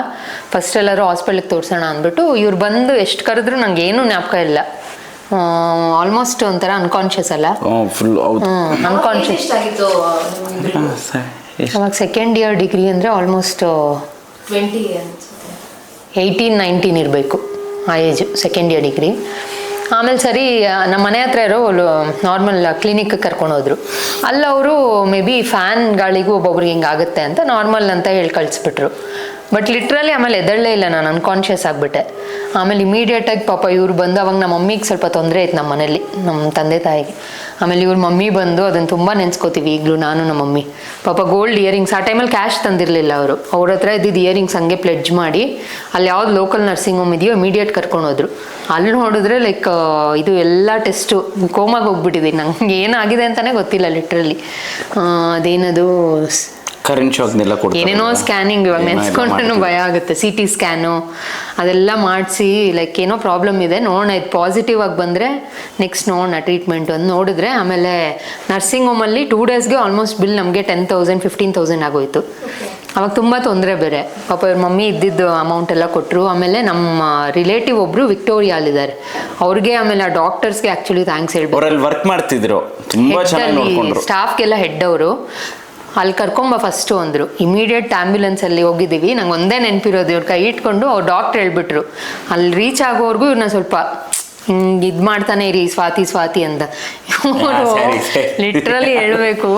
ಫಸ್ಟ್ ಎಲ್ಲರೂ ಹಾಸ್ಪಿಟ್ಲಿಗೆ ತೋರಿಸೋಣ ಅಂದ್ಬಿಟ್ಟು ಇವ್ರು ಬಂದು ಎಷ್ಟು ಕರೆದ್ರು ನಂಗೆ ಏನೂ ಜ್ಞಾಪಕ ಇಲ್ಲ. ಆಲ್ಮೋಸ್ಟ್ ಒಂಥರ ಅನ್ಕಾನ್ಷಿಯಸ್ ಅಲ್ಲ? ಅನ್ಕಾನ್ಷಿಯಸ್? ಅವಾಗ ಸೆಕೆಂಡ್ ಇಯರ್ ಡಿಗ್ರಿ ಅಂದರೆ ಆಲ್ಮೋಸ್ಟ್ ಏಯ್ಟೀನ್ ನೈನ್ಟೀನ್ ಇರಬೇಕು ಆ ಏಜು ಸೆಕೆಂಡ್ ಇಯರ್ ಡಿಗ್ರಿ ಆಮೇಲೆ ಸರಿ ನಮ್ಮ ಮನೆ ಹತ್ರ ಇರೋ ನಾರ್ಮಲ್ ಕ್ಲಿನಿಕ್ ಕರ್ಕೊಂಡು ಹೋದ್ರು. ಅಲ್ಲಿ ಅವರು ಮೇ ಬಿ ಫ್ಯಾನ್ ಗಾಳಿಗೂ ಒಬ್ಬೊಬ್ರಿಗೆ ಹಿಂಗಾಗುತ್ತೆ ಅಂತ ನಾರ್ಮಲ್ ಅಂತ ಹೇಳಿ ಕಳಿಸ್ಬಿಟ್ರು. ಬಟ್ ಲಿಟ್ರಲಿ ಆಮೇಲೆ ಎದಳ್ಳೇ ಇಲ್ಲ ನಾನು ಅನ್ಕಾನ್ಷಿಯಸ್ ಆಗಿಬಿಟ್ಟೆ. ಆಮೇಲೆ ಇಮಿಡಿಯೇಟಾಗಿ ಪಾಪ ಇವ್ರು ಬಂದು, ಅವಾಗ ನಮ್ಮ ಮಮ್ಮಿಗೆ ಸ್ವಲ್ಪ ತೊಂದರೆ ಇತ್ತು ನಮ್ಮ ಮನೇಲಿ ನಮ್ಮ ತಂದೆ ತಾಯಿಗೆ. ಆಮೇಲೆ ಇವ್ರ ಮಮ್ಮಿ ಬಂದು ಅದನ್ನು ತುಂಬ ನೆನ್ಸ್ಕೋತೀವಿ. ಈಗಲೂ ನಾನು ನಮ್ಮ ಮಮ್ಮಿ. ಪಾಪ ಗೋಲ್ಡ್ ಇಯರಿಂಗ್ಸ್ ಆ ಟೈಮಲ್ಲಿ ಕ್ಯಾಶ್ ತಂದಿರಲಿಲ್ಲ ಅವರು. ಅವ್ರ ಹತ್ರ ಇದ್ದಿದ್ದು ಇಯರಿಂಗ್ಸ್ ಹಂಗೆ ಪ್ಲೆಡ್ಜ್ ಮಾಡಿ ಅಲ್ಲಿ ಯಾವ್ದು ಲೋಕಲ್ ನರ್ಸಿಂಗ್ ಹೋಮ್ ಇದೆಯೋ ಇಮಿಡಿಯೇಟ್ ಕರ್ಕೊಂಡು ಹೋದ್ರು. ಅಲ್ಲಿ ನೋಡಿದ್ರೆ ಲೈಕ್ ಇದು ಎಲ್ಲ ಟೆಸ್ಟು ಕೋಮಾಗಿ ಹೋಗ್ಬಿಟ್ಟಿದ್ದೀನಿ ನಂಗೆ ಏನಾಗಿದೆ ಅಂತಲೇ ಗೊತ್ತಿಲ್ಲ ಲಿಟ್ರಲಿ ಅದೇನದು? ಕರೆಂಟ್ ಶಾಕ್ನೆಲ್ಲ ಏನೇನೋ ಸ್ಕ್ಯಾನಿಂಗ್ ಇವಾಗ ನೆನ್ಸ್ಕೊಂಡ್ರೂ ಭಯ ಆಗುತ್ತೆ. ಸಿ ಟಿ ಸ್ಕ್ಯಾನು ಅದೆಲ್ಲ ಮಾಡಿಸಿ ಲೈಕ್ ಏನೋ ಪ್ರಾಬ್ಲಮ್ ಇದೆ ನೋಡೋಣ. ಇದು ಪಾಸಿಟಿವ್ ಆಗಿ ಬಂದರೆ ನೆಕ್ಸ್ಟ್ ನೋಡೋಣ ಟ್ರೀಟ್ಮೆಂಟ್ ಅಂತ ನೋಡಿದ್ರೆ ಆಮೇಲೆ ನರ್ಸಿಂಗ್ ಹೋಮಲ್ಲಿ ಟೂ ಡೇಸ್ಗೆ ಆಲ್ಮೋಸ್ಟ್ ಬಿಲ್ ನಮಗೆ ಟೆನ್ ತೌಸಂಡ್ ಫಿಫ್ಟೀನ್ ತೌಸಂಡ್ ಆಗೋಯ್ತು. ಅವಾಗ ತುಂಬ ತೊಂದರೆ ಬೇರೆ. ಪಾಪ ಇವ್ರ ಮಮ್ಮಿ ಇದ್ದಿದ್ದು ಅಮೌಂಟ್ ಎಲ್ಲ ಕೊಟ್ಟರು ಆಮೇಲೆ ನಮ್ಮ ರಿಲೇಟಿವ್ ಒಬ್ಬರು ವಿಕ್ಟೋರಿಯಾಲಿದ್ದಾರೆ ಅವ್ರಿಗೆ ಆಮೇಲೆ ಆ ಡಾಕ್ಟರ್ಸ್ಗೆ ಆ್ಯಕ್ಚುಲಿ ಥ್ಯಾಂಕ್ಸ್ ಹೇಳ್ಬೋದು ವರ್ಕ್ ಮಾಡ್ತಿದ್ರು. ತುಂಬಾ ಚೆನ್ನಾಗಿ ನೋಡ್ಕೊಂಡ್ರು. ಸ್ಟಾಫ್ಗೆಲ್ಲ ಹೆಡ್ ಅವರು. ಅಲ್ಲಿ ಕರ್ಕೊಂಬ ಫಸ್ಟು ಅಂದರು. ಇಮಿಡಿಯೇಟ್ ಆ್ಯಂಬ್ಯುಲೆನ್ಸಲ್ಲಿ ಹೋಗಿದ್ದೀವಿ. ನಂಗೆ ಒಂದೇ ನೆನಪಿರೋದು ಇವ್ರ ಕೈ ಇಟ್ಕೊಂಡು ಅವ್ರು ಡಾಕ್ಟ್ರ್ ಹೇಳ್ಬಿಟ್ರು. ಅಲ್ಲಿ ರೀಚ್ ಆಗೋವರೆಗೂ ಇವ್ರನ್ನ ಸ್ವಲ್ಪ ಹಿಂಗೆ ಇದು ಮಾಡ್ತಾನೆ ಇರಿ ಸ್ವಾತಿ ಸ್ವಾತಿ ಅಂತ ಇವರು. ಲಿಟ್ರಲಿ ಹೇಳಬೇಕು.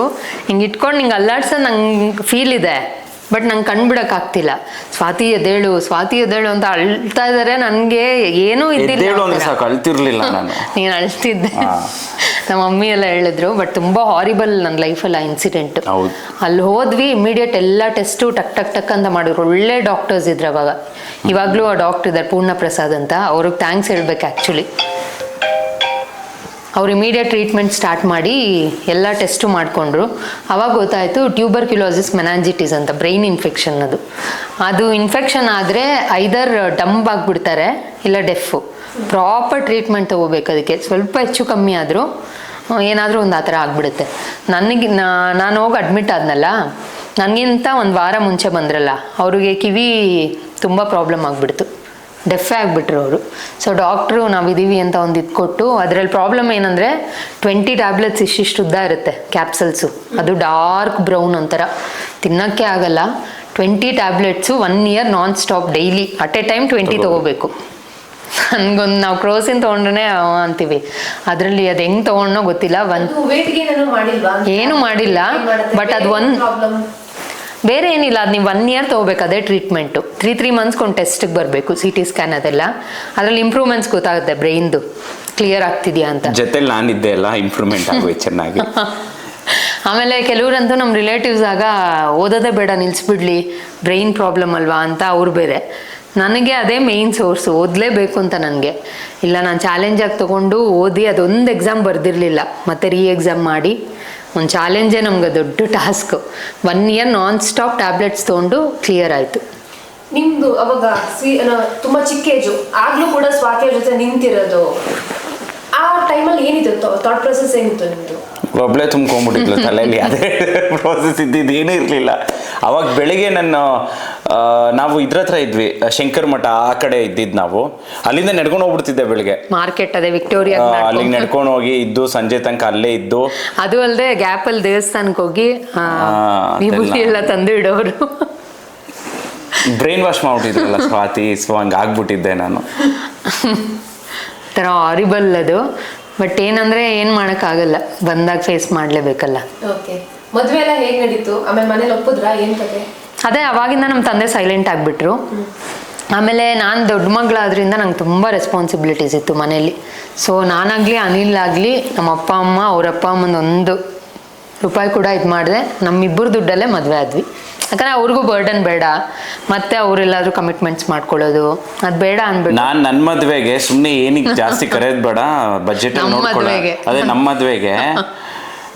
ಹಿಂಗೆ ಇಟ್ಕೊಂಡು ಹಿಂಗೆ ಅಲ್ಲಾಡ್ಸೋ ನಂಗೆ ಫೀಲ್ ಇದೆ. ಬಟ್ ನಂಗೆ ಕಂಡ್ಬಿಡಕ್ಕಾಗ್ತಿಲ್ಲ ಸ್ವಾತಿ ಎದ್ದೇಳು ಸ್ವಾತಿ ಎದ್ದೇಳು ಅಂತ ಅಳ್ತಾ ಇದ್ದಾರೆ ನನಗೆ ಏನೂ ಇದ್ದಿಲ್ಲ ಎದ್ದೇಳು ಅಂದ್ರೆ ಒಂಥರ. ಸಾಕು ಅಳ್ತಿರ್ಲಿಲ್ಲ ನಾನು. ನೀನು ಅಳ್ತಿದ್ದೆ. ನಮ್ಮ ಮಮ್ಮಿ ಎಲ್ಲ ಹೇಳಿದ್ರು ಬಟ್ ತುಂಬ ಹಾರಿಬಲ್ ನನ್ನ ಲೈಫಲ್ಲಿ ಆ ಇನ್ಸಿಡೆಂಟ್. ಅಲ್ಲಿ ಹೋದ್ವಿ ಇಮಿಡಿಯೇಟ್ ಎಲ್ಲ ಟೆಸ್ಟು ಟಕ್ ಟಕ್ ಟಕ್ ಅಂತ ಮಾಡಿದ್ರು. ಒಳ್ಳೆ ಡಾಕ್ಟರ್ಸ್ ಇದ್ರು ಅವಾಗ. ಇವಾಗಲೂ ಆ ಡಾಕ್ಟರ್ ಇದ್ದಾರೆ ಪೂರ್ಣ ಪ್ರಸಾದ್ ಅಂತ. ಅವ್ರಿಗೆ ಥ್ಯಾಂಕ್ಸ್ ಹೇಳ್ಬೇಕು ಆ್ಯಕ್ಚುಲಿ ಅವ್ರು ಇಮಿಡಿಯೇಟ್ ಟ್ರೀಟ್ಮೆಂಟ್ ಸ್ಟಾರ್ಟ್ ಮಾಡಿ ಎಲ್ಲ ಟೆಸ್ಟು ಮಾಡಿಕೊಂಡ್ರು. ಅವಾಗ ಗೊತ್ತಾಯಿತು ಟ್ಯೂಬರ್ ಕ್ಯುಲೋಸಿಸ್ ಮೆನಾಂಜಿಟಿಸ್ ಅಂತ ಬ್ರೈನ್ ಇನ್ಫೆಕ್ಷನ್ ಅದು. ಅದು ಇನ್ಫೆಕ್ಷನ್ ಆದರೆ ಐದರ್ ಡಂಬ್ ಆಗಿಬಿಡ್ತಾರೆ ಇಲ್ಲ ಡೆಫು ಪ್ರಾಪರ್ ಟ್ರೀಟ್ಮೆಂಟ್ ತೊಗೋಬೇಕು ಅದಕ್ಕೆ. ಸ್ವಲ್ಪ ಹೆಚ್ಚು ಕಮ್ಮಿ ಆದರೂ ಏನಾದರೂ ಒಂದು ಆ ಥರ ಆಗಿಬಿಡುತ್ತೆ. ನನಗೆ ನಾನು ಹೋಗಿ ಅಡ್ಮಿಟ್ ಆದ್ನಲ್ಲ, ನನಗಿಂತ ಒಂದು ವಾರ ಮುಂಚೆ ಬಂದ್ರಲ್ಲ, ಅವ್ರಿಗೆ ಕಿವಿ ತುಂಬ ಪ್ರಾಬ್ಲಮ್ ಆಗಿಬಿಡ್ತು. ಡೆಫೆ ಆಗಿಬಿಟ್ರು ಅವರು. ಸೊ ಡಾಕ್ಟ್ರು ನಾವಿದ್ದೀವಿ ಅಂತ ಒಂದು ಇದು ಕೊಟ್ಟು ಅದರಲ್ಲಿ ಪ್ರಾಬ್ಲಮ್ ಏನಂದರೆ ಟ್ವೆಂಟಿ ಟ್ಯಾಬ್ಲೆಟ್ಸ್ ಇಷ್ಟಿಷ್ಟು ಉದ್ದ ಇರುತ್ತೆ ಕ್ಯಾಪ್ಸಲ್ಸು ಅದು ಡಾರ್ಕ್ ಬ್ರೌನ್ ಒಂಥರ. ತಿನ್ನೋಕ್ಕೆ ಆಗಲ್ಲ. Twenty tablets one year non stop daily at a time twenty ತೊಗೋಬೇಕು. ನನ್ಗೊಂದು ನಾವು ಕ್ರೋಸಿನ್ ತೊಗೊಂಡ್ರೆ ಅಂತೀವಿ. ಅದರಲ್ಲಿ ಅದು ಹೆಂಗೆ ತೊಗೊಂಡೋ ಗೊತ್ತಿಲ್ಲ. ಒಂದು ಏನು weight gain ಏನೂ ಮಾಡಿಲ್ವಾ? ಏನೂ ಮಾಡಿಲ್ಲ, ಬಟ್ ಅದು ಒಂದು ಪ್ರಾಬ್ಲಮ್ ಬೇರೆ ಏನಿಲ್ಲ ಅದು ನೀವು ಒನ್ ಇಯರ್ ತೊಗೋಬೇಕು ಅದೇ ಟ್ರೀಟ್ಮೆಂಟು ತ್ರೀ ತ್ರೀ ಮಂತ್ಸ್ಗೆ ಒಂದು ಟೆಸ್ಟಿಗೆ ಬರಬೇಕು ಸಿ ಟಿ ಸ್ಕ್ಯಾನ್ ಅದೆಲ್ಲ. ಅದರಲ್ಲಿ ಇಂಪ್ರೂವ್ಮೆಂಟ್ಸ್ ಗೊತ್ತಾಗುತ್ತೆ ಬ್ರೈನ್ದು ಕ್ಲಿಯರ್ ಆಗ್ತಿದ್ಯಾ ಅಂತ. ಜೊತೆಲಿ ನಾನಿದ್ದೆ ಅಲ್ಲ ಇಂಪ್ರೂವ್ಮೆಂಟ್ ಆಗೋಯ್ತು ಚೆನ್ನಾಗಿ. ಆಮೇಲೆ ಕೆಲವರಂತೂ ನಮ್ಮ ರಿಲೇಟಿವ್ಸ್ ಆಗ ಓದೋದೇ ಬೇಡ ನಿಲ್ಲಿಸ್ಬಿಡ್ಲಿ ಬ್ರೈನ್ ಪ್ರಾಬ್ಲಮ್ ಅಲ್ವಾ ಅಂತ ಅವ್ರು ಬೇರೆ. ನನಗೆ ಅದೇ ಮೇಯ್ನ್ ಸೋರ್ಸ್ ಓದಲೇಬೇಕು ಅಂತ ನನಗೆ. ಇಲ್ಲ ನಾನು ಚಾಲೆಂಜಾಗಿ ತೊಗೊಂಡು ಓದಿ ಅದೊಂದು ಎಕ್ಸಾಮ್ ಬರೆದಿರಲಿಲ್ಲ. ಮತ್ತೆ ರೀ ಎಕ್ಸಾಮ್ ಮಾಡಿ ಒಂದು ಚಾಲೆಂಜೇ ನಮ್ಗೆ ದೊಡ್ಡ task. One year non stop tablets ತೊಗೊಂಡು ಕ್ಲಿಯರ್ ಆಯಿತು. ನಿಮ್ದು ಅವಾಗ ಸಿ ತುಂಬ ಚಿಕ್ಕ ಏಜು ಆಗಲೂ ಕೂಡ ಸ್ವಾತಿಯ ಜೊತೆ ನಿಂತಿರೋದು. ಆ ಟೈಮಲ್ಲಿ ಏನಿತ್ತು? ಥಾಟ್ ಪ್ರೊಸೆಸ್ ಏನಿತ್ತು ನಿಮ್ದು? ಒಬ್ಳೆ ತುಂಬ್ಕೊಂಡ್ಬಿಟ್ಟಿದ್ಲು ತಲೆಯಲ್ಲಿ. ಅದೇ ಪ್ರೋಸೆಸ್ ಇದ್ದಿದ್ದು ಏನೂ ಇರಲಿಲ್ಲ. ಅವಾಗ ಬೆಳಿಗ್ಗೆ ನನ್ನ ನಾವು ಇದ್ರ ಹತ್ರ ಇದ್ವಿ ಶಂಕರ್ ಮಠ ಆ ಕಡೆ ಇದ್ದಿದ್ ನಾವು. ಅಲ್ಲಿಂದ ನಡ್ಕೊಂಡು ಹೋಗ್ಬಿಡ್ತಿದ್ದೆ ಬೆಳಿಗ್ಗೆ. ಮಾರ್ಕೆಟ್ ಅದೇ ವಿಕ್ಟೋರಿಯಾ ಅಲ್ಲಿಗೆ ನಡ್ಕೊಂಡು ಹೋಗಿ ಇದ್ದು ಸಂಜೆ ತನಕ ಅಲ್ಲೇ ಇದ್ದು. ಅದು ಅಲ್ಲದೆ ಗ್ಯಾಪಲ್ಲಿ ದೇವಸ್ಥಾನಕ್ಕೆ ಹೋಗಿ ವಿಭೂತಿ ಎಲ್ಲ ತಂದು ಇಡೋರು ಬ್ರೈನ್ ವಾಶ್ ಮಾಡ್ಬಿಟ್ಟಿದ್ರಲ್ಲ ಸ್ವಾತಿ ಸೊ ಹಂಗೆ ಆಗ್ಬಿಟ್ಟಿದ್ದೆ ನಾನು. ಥರ ಹಾರಿಬಲ್ ಅದು. ಬಟ್ ಏನಂದ್ರೆ ಏನು ಆಗಲ್ಲ ಬಂದಾಗ ಫೇಸ್ ಮಾಡಲೇಬೇಕಲ್ಲ. ಓಕೆ ಮದ್ವೆ ಎಲ್ಲ ಹೇಗ್ ನಡೀತು? ಆಮೇಲೆ ಮನೇಲಿ ಒಪ್ಪುದ್ರಾ? ಏನ್ ಕತೆ? ಅದೇ ಅವಾಗಿಂದ ನಮ್ಮ ತಂದೆ ಸೈಲೆಂಟ್ ಆಗಿಬಿಟ್ರು. ಆಮೇಲೆ ನಾನು ದೊಡ್ಡ ಮಗಳಾದ್ರಿಂದ ನಂಗೆ ತುಂಬ ರೆಸ್ಪಾನ್ಸಿಬಿಲಿಟೀಸ್ ಇತ್ತು ಮನೇಲಿ. ಸೊ ನಾನಾಗಲಿ ಅನಿಲ್ ಆಗಲಿ ನಮ್ಮ ಅಪ್ಪ ಅಮ್ಮ ಅವ್ರ ಅಪ್ಪ ಅಮ್ಮನ ಒಂದು ರೂಪಾಯಿ ಕೂಡ ಇದು ಮಾಡಿದೆ. ನಮ್ಮಿಬ್ಬರು ದುಡ್ಡಲ್ಲೇ ಮದುವೆ ಆದ್ವಿ. ಯಾಕಂದ್ರೆ ಅವ್ರಿಗೂ ಬರ್ಡನ್ ಬೇಡ. ಮತ್ತೆ ಅವ್ರೆಲ್ಲಾದ್ರೂ ಕಮಿಟ್ಮೆಂಟ್ಸ್ ಮಾಡ್ಕೊಳ್ಳೋದು. ಅದು ಬೇಡ ಅನ್ಬಿಟ್ಟು. ನಾನ್ ನನ್ನ ಮದ್ವೆಗೆ ಸುಮ್ಮನೆ ಏನಿಗೆ ಜಾಸ್ತಿ ಕರೆಯೋದು ಬೇಡ. ಬಜೆಟ್ ನಮ್ ನೋಡ್ಕೊಳ್ಳ ಮದ್ವೆಗೆ. ಅದೇ ನಮ್ಮ ಮದ್ವೆಗೆ.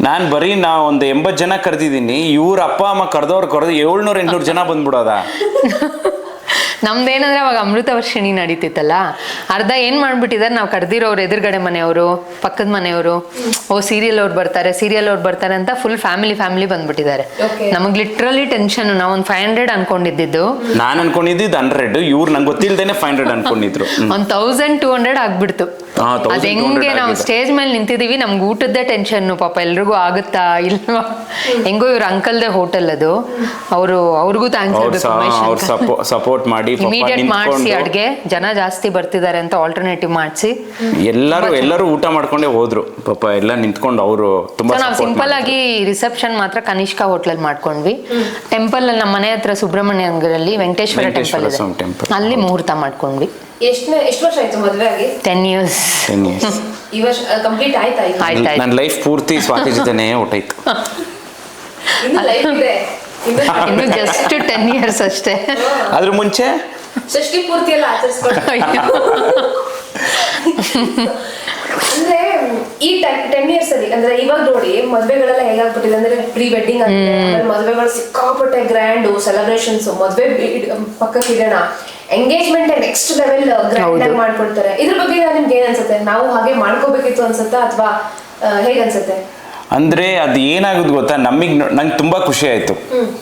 ನಾನ್ ಬರೀ ನಾ ಒಂದು ಎಂಬತ್ತು ಜನ ಕರೆದಿದ್ದೀನಿ. ಇವ್ರ ಅಪ್ಪ ಅಮ್ಮ ಕರೆದವ್ರು ಕರೆದು ಏಳ್ನೂರ ಎಂಟ್ನೂರು ಜನ ಬಂದ್ಬಿಡೋದ? ನಮ್ದೇನಂದ್ರೆ ಅವಾಗ ಅಮೃತ ವರ್ಷಿಣಿ ನಡೀತಿತ್ತಲ್ಲ ಅರ್ಧ ಏನ್ ಮಾಡ್ಬಿಟ್ಟಿದಾರೆ ನಾವು ಕರೆದಿರೋರು ಎದುರುಗಡೆ ಮನೆಯವರು ಪಕ್ಕದ ಮನೆಯವರು ಓ ಸೀರಿಯಲ್ ಅವ್ರು ಬರ್ತಾರೆ ಸೀರಿಯಲ್ ಅವ್ರು ಬರ್ತಾರೆ ಅಂತ ಫುಲ್ ಫ್ಯಾಮಿಲಿ ಫ್ಯಾಮಿಲಿ ಬಂದ್ಬಿಟ್ಟಿದ್ದಾರೆ. ನಮಗ್ ಲಿಟ್ರಲಿ ಟೆನ್ಷನ್ ನಾವು ಒಂದ್ ಫೈವ್ ಹಂಡ್ರೆಡ್ ಅನ್ಕೊಂಡಿದ್ದು ನಾನ್ ಅನ್ಕೊಂಡಿದ್ದು ಹಂಡ್ರೆಡ್ ಇವ್ರು ನಂಗೆ ಗೊತ್ತಿಲ್ದೇನೆ ಫೈವ್ ಹಂಡ್ರೆಡ್ ಅನ್ಕೊಂಡಿದ್ರು. ಒಂದ್ ತೌಸಂಡ್ ಟೂ ಹಂಡ್ರೆಡ್ ಆಗ್ಬಿಡ್ತು. 1200 ಅದ್ ಹೆಂಗೆ ನಾವು ಸ್ಟೇಜ್ ಮೇಲೆ ನಿಂತಿದೀವಿ ನಮ್ಗೆ ಊಟದ್ದೇ ಟೆನ್ಷನ್ ಪಾಪ ಎಲ್ರಿಗೂ ಆಗುತ್ತಾ ಇಲ್ವಾ? ಹೆಂಗೋ ಇವ್ರ ಅಂಕಲ್ದೇ ಹೋಟೆಲ್ ಅದು. ಅವರು ಅವ್ರಿಗೂ ಥ್ಯಾಂಕ್ಸ್ ಸಪೋರ್ಟ್ ಮಾಡಿ ಪಾಪ ಇಮಿಡಿಯೇಟ್ ಮಾಡಿಸಿ ಅಡ್ಗೆ. ಜನ ಜಾಸ್ತಿ ಬರ್ತಿದ್ದಾರೆ ಅಂತ ಆಲ್ಟರ್ನೇಟಿವ್ ಮಾಡಿಸಿ. ಎಲ್ಲರೂ ಎಲ್ಲರೂ ಊಟ ಮಾಡ್ಕೊಂಡೇ ಹೋದ್ರು. ಪಾಪ ಎಲ್ಲ ನಿಂತ್ಕೊಂಡು ಅವರು ತುಂಬಾ ನಾವು ಸಿಂಪಲ್. ಆಗಿ ರಿಸೆಪ್ಷನ್ ಮಾತ್ರ ಕನಿಷ್ಕಾ ಹೋಟ್ಲಲ್ಲಿ ಮಾಡ್ಕೊಂಡ್ವಿ. ಟೆಂಪಲ್ ಅಲ್ಲಿ ನಮ್ಮ ಮನೆ ಹತ್ರ ಸುಬ್ರಹ್ಮಣ್ಯಂಗರಲ್ಲಿ ವೆಂಕಟೇಶ್ವರ ವೆಂಕಟೇಶ್ವರ ಟೆಂಪಲ್ ಇದೆ. ಅಲ್ಲಿ ಮುಹೂರ್ತ ಮಾಡ್ಕೊಂಡ್ವಿ. ಎಷ್ಟು ವರ್ಷ ಆಯ್ತು ಮದುವೆ ಆಗಿ? ಟೆನ್ ಇಯರ್ಸ್ ಟೆನ್ ಇಯರ್ಸ್ ಈ ವರ್ಷ ಕಂಪ್ಲೀಟ್ ಆಯ್ತಾ ನನ್ನ ಲೈಫ್ ಪೂರ್ತಿ ಸ್ವಾತಿ ಜೊತೆನೇ ಹೊಟ್ಟೈತು. ಇನ್ನು ಜಸ್ಟ್ ಟೆನ್ ಇಯರ್ಸ್ ಅಷ್ಟೇ. ಅದ್ರ ಮುಂಚೆ? ಷಷ್ಠಿ ಪೂರ್ತಿ ಎಲ್ಲ ಅಂದ್ರೆ ಈ ಟೆನ್ ಇಯರ್ಸ್ ಅಲ್ಲಿ ಅಂದ್ರೆ ಇವಾಗ ನೋಡಿ ಮದ್ವೆಗಳೆಲ್ಲ ಹೇಗಾಗ್ಬಿಟ್ಟಿದೆ ಅಂದ್ರೆ ಪ್ರೀ ವೆಡ್ಡಿಂಗ್ ಆಮೇಲೆ ಮದ್ವೆಗಳು ಸಿಕ್ಕಾಪಟ್ಟೆ ಗ್ರ್ಯಾಂಡ್ ಸೆಲೆಬ್ರೇಷನ್ಸ್ ಮದ್ವೆ ಪಕ್ಕಕ್ಕೆ ಇಡೋಣ. ಎಂಗೇಜ್ಮೆಂಟ್ ನೆಕ್ಸ್ಟ್ ಲೆವೆಲ್ ಗ್ರ್ಯಾಂಡ್ ಆಗಿ ಮಾಡ್ಕೊಳ್ತಾರೆ. ಇದ್ರ ಬಗ್ಗೆ ನಿಮ್ಗೆ ಏನ್ ಅನ್ಸುತ್ತೆ? ನಾವು ಹಾಗೆ ಮಾಡ್ಕೋಬೇಕಿತ್ತು ಅನ್ಸುತ್ತಾ ಅಥವಾ ಹೇಗ್ ಅನ್ಸುತ್ತೆ? ಅಂದ್ರೆ ಅದು ಏನಾಗುದು ಗೊತ್ತಾ? ನಮಗೆ ನಂಗೆ ತುಂಬಾ ಖುಷಿ ಆಯ್ತು.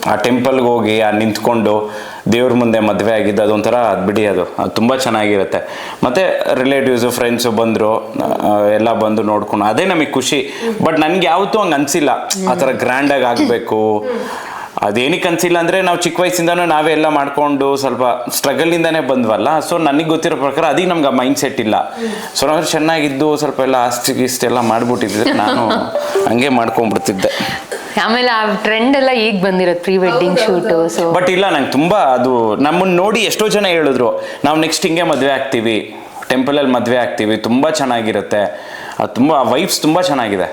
ಆ ಟೆಂಪಲ್ಗೆ ಹೋಗಿ ಆ ನಿಂತ್ಕೊಂಡು ದೇವ್ರ ಮುಂದೆ ಮದುವೆ ಆಗಿದ್ದು ಅದೊಂಥರ ಅದು ಬಿಡಿ ಅದು. ಅದು ತುಂಬಾ ಚೆನ್ನಾಗಿರುತ್ತೆ. ಮತ್ತೆ ರಿಲೇಟಿವ್ಸು ಫ್ರೆಂಡ್ಸು ಬಂದರು ಎಲ್ಲ ಬಂದು ನೋಡ್ಕೊಂಡು ಅದೇ ನಮಗೆ ಖುಷಿ. ಬಟ್ ನನಗೆ ಯಾವತ್ತೂ ಹಂಗೆ ಅನ್ಸಿಲ್ಲ. ಆ ಥರ ಗ್ರ್ಯಾಂಡಾಗಿ ಆಗಬೇಕು. ಅದೇನಕ್ಕೆ ಅನಿಸಿಲ್ಲ ಅಂದರೆ ನಾವು ಚಿಕ್ಕ ವಯಸ್ಸಿಂದನೂ ನಾವೇ ಎಲ್ಲ ಮಾಡ್ಕೊಂಡು ಸ್ವಲ್ಪ ಸ್ಟ್ರಗಲ್ ಇಂದಾನೆ ಬಂದ್ವಲ್ಲ ಸೊ ನನಗೆ ಗೊತ್ತಿರೋ ಪ್ರಕಾರ ಅದಕ್ಕೆ ನಮ್ಗೆ ಆ ಮೈಂಡ್ ಸೆಟ್ ಇಲ್ಲ. ಸೊ ನಾವು ಚೆನ್ನಾಗಿದ್ದು ಸ್ವಲ್ಪ ಎಲ್ಲ ಆಸ್ತಿ ಗೀಸ್ತಿ ಎಲ್ಲ ಮಾಡ್ಬಿಟ್ಟಿದ್ರೆ ನಾನು ಹಂಗೆ ಮಾಡ್ಕೊಂಡ್ಬಿಡ್ತಿದ್ದೆ. ಆಮೇಲೆ ಆ ಟ್ರೆಂಡ್ ಎಲ್ಲ ಈಗ ಬಂದಿರೋದು pre wedding shoot so but ಇಲ್ಲ ನಂಗೆ ತುಂಬಾ ಅದು ನಮ್ಮನ್ನು ನೋಡಿ ಎಷ್ಟೋ ಜನ ಹೇಳಿದ್ರು ನಾವು ನೆಕ್ಸ್ಟ್ ಹಿಂಗೆ ಮದುವೆ ಆಗ್ತೀವಿ ಟೆಂಪಲಲ್ಲಿ ಮದುವೆ ಆಗ್ತೀವಿ ತುಂಬಾ ಚೆನ್ನಾಗಿರುತ್ತೆ. ಅದು ತುಂಬ ವೈಫ್ಸ್ ತುಂಬ ಚೆನ್ನಾಗಿದೆ.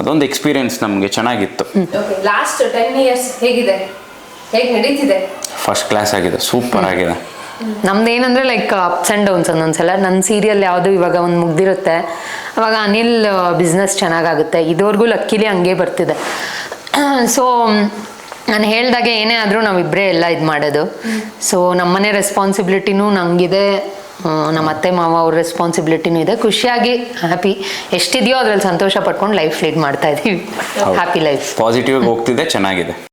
ಅದೊಂದು ಎಕ್ಸ್ಪೀರಿಯನ್ಸ್ ನಮಗೆ ಚೆನ್ನಾಗಿತ್ತು. ಓಕೆ ಲಾಸ್ಟ್ ಟೆನ್ ಇಯರ್ಸ್ ಹೇಗಿದೆ? ಹೇಗೆ ನಡೀತಿದೆ? ಫಸ್ಟ್ ಕ್ಲಾಸ್ ಆಗಿದೆ ಸೂಪರ್ ಆಗಿದೆ. ನಮ್ದು ಏನಂದ್ರೆ ಲೈಕ್ ಅಪ್ಸ್ ಆ್ಯಂಡ್ ಡೌನ್ಸ್ ಒಂದೊಂದ್ಸಲ. ನನ್ನ ಸೀರಿಯಲ್ ಯಾವುದು ಇವಾಗ ಒಂದು ಮುಗ್ದಿರುತ್ತೆ. ಅವಾಗ ಅನಿಲ್ ಬಿಸ್ನೆಸ್ ಚೆನ್ನಾಗಾಗುತ್ತೆ. ಇದುವರೆಗೂ ಲಕ್ಕಿಲಿ ಹಂಗೆ ಬರ್ತಿದೆ. ಸೊ ನಾನು ಹೇಳ್ದಾಗ ಏನೇ ಆದರೂ ನಾವಿಬ್ಬರೇ ಎಲ್ಲ ಇದು ಮಾಡೋದು. ಸೊ ನಮ್ಮನೆ ರೆಸ್ಪಾನ್ಸಿಬಿಲಿಟಿನೂ ನಂಗಿದೆ. ನಮ್ಮ ಅತ್ತೆ ಮಾವ ಅವ್ರ ರೆಸ್ಪಾನ್ಸಿಬಿಲಿಟಿನೂ ಇದೆ. ಖುಷಿಯಾಗಿ ಹ್ಯಾಪಿ ಎಷ್ಟಿದೆಯೋ ಅದ್ರಲ್ಲಿ ಸಂತೋಷ ಪಟ್ಕೊಂಡು ಲೈಫ್ ಲೀಡ್ ಮಾಡ್ತಾ ಇದೀವಿ. ಹ್ಯಾಪಿ ಲೈಫ್ ಪಾಸಿಟಿವ್ ಹೋಗ್ತಿದೆ ಚೆನ್ನಾಗಿದೆ.